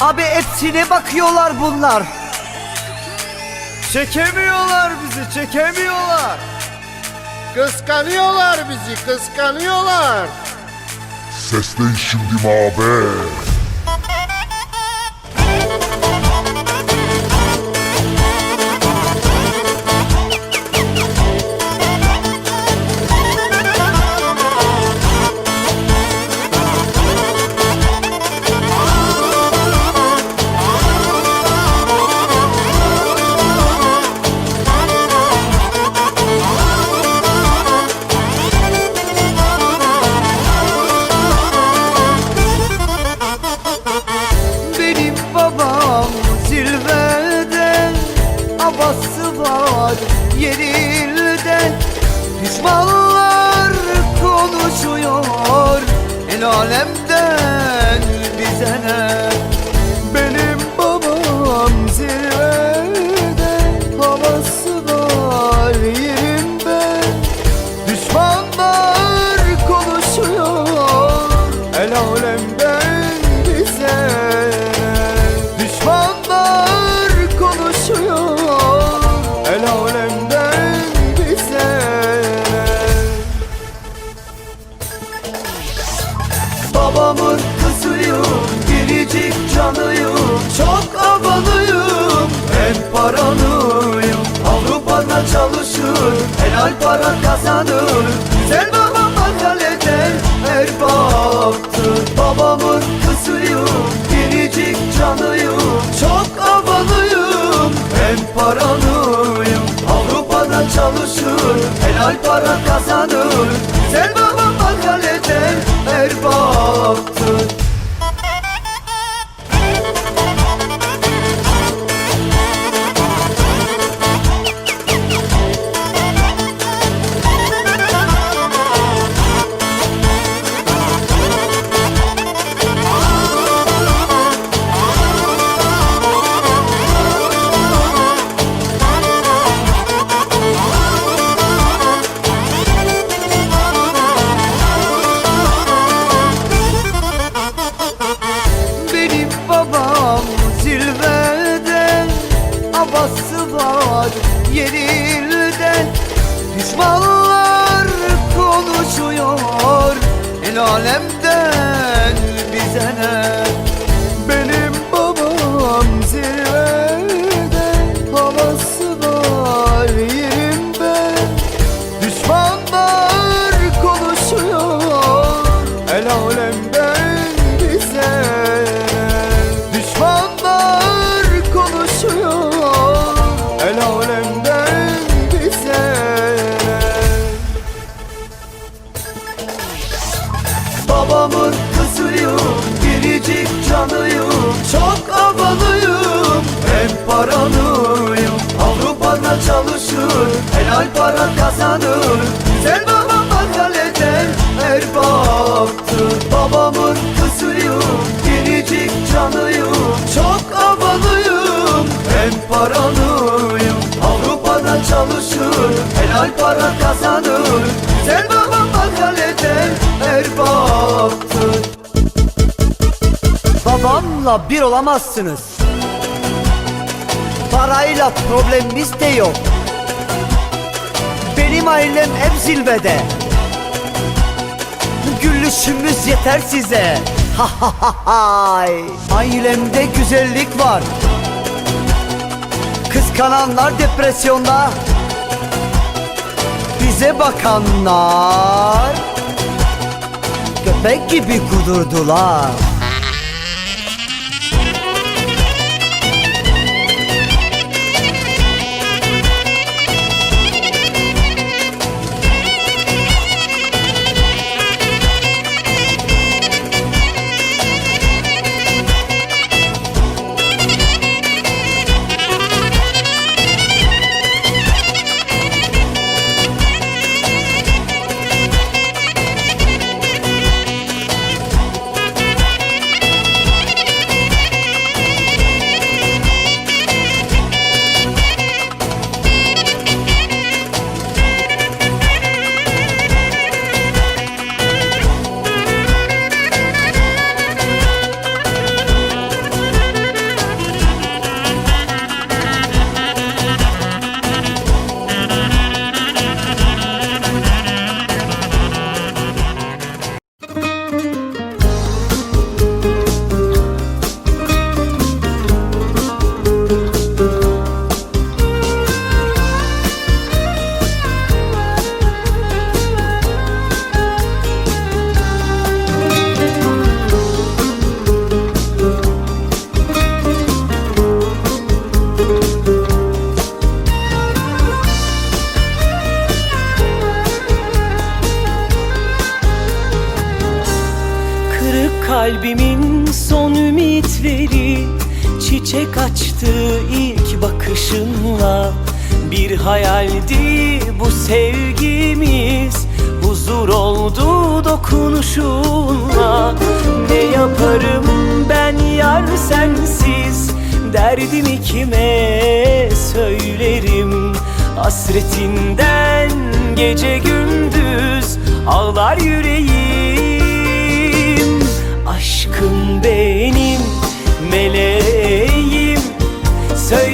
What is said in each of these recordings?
Abi hepsine bakıyorlar bunlar. Çekemiyorlar bizi, çekemiyorlar. Kıskanıyorlar bizi, kıskanıyorlar. Seslen şimdi mabe. Yerilde Düşmanlar konuşuyor. El alemden en paranıyım Avrupa'da çalışır, helal para kazanır. Güzel babam zirvede Havası var yerilde Düşmanlar konuşuyor El alemden bize ne paranıyım Avrupa'da çalışır, helal para kazanır. Güzel babam makaleden her baktı Babamın kızıyım, biricik canıyım. Çok havalıyım, en paranıyım. Avrupa'da çalışır, helal para kazanır. Güzel babam makaleden her baktı Babamla bir olamazsınız Parayla problemimiz de yok. Benim ailem hep zirvede. Gülüşümüz yeter size. Ha ha ha. Ailemde güzellik var. Kıskananlar depresyonda. Bize bakanlar Köpek gibi kudurdular Çiçek açtı ilk bakışınla Bir hayaldi bu sevgimiz Huzur oldu dokunuşunla. Ne yaparım ben yar sensiz Derdimi kime söylerim? Hasretinden gece gündüz Ağlar yüreğim. Aşkım benim meleğim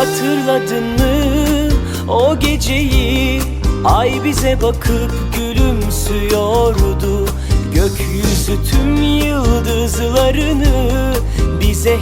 Hatırladın mı? O geceyi Ay bize bakıp gülümsüyordu. Gökyüzü tüm yıldızlarını bize